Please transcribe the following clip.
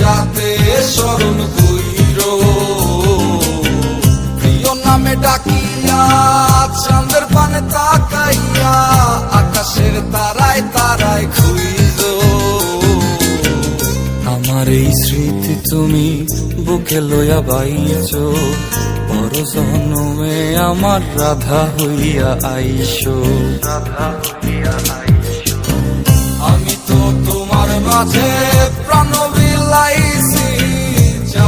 যাতে স্মরণ কইর। প্রিয় নামে ডাকিয়া চাঁদের পানে তাকাইয়া আকাশের তারায় তারায় খুইজ আমার এই স্মৃতি তুমি বুকে লইয়া বাইছ বড় জন্মে আমার রাধা হইয়া আইসো। রাধা হইয়া আইসো। আমি তো তোমার মাঝে প্রাণ বিলাইছি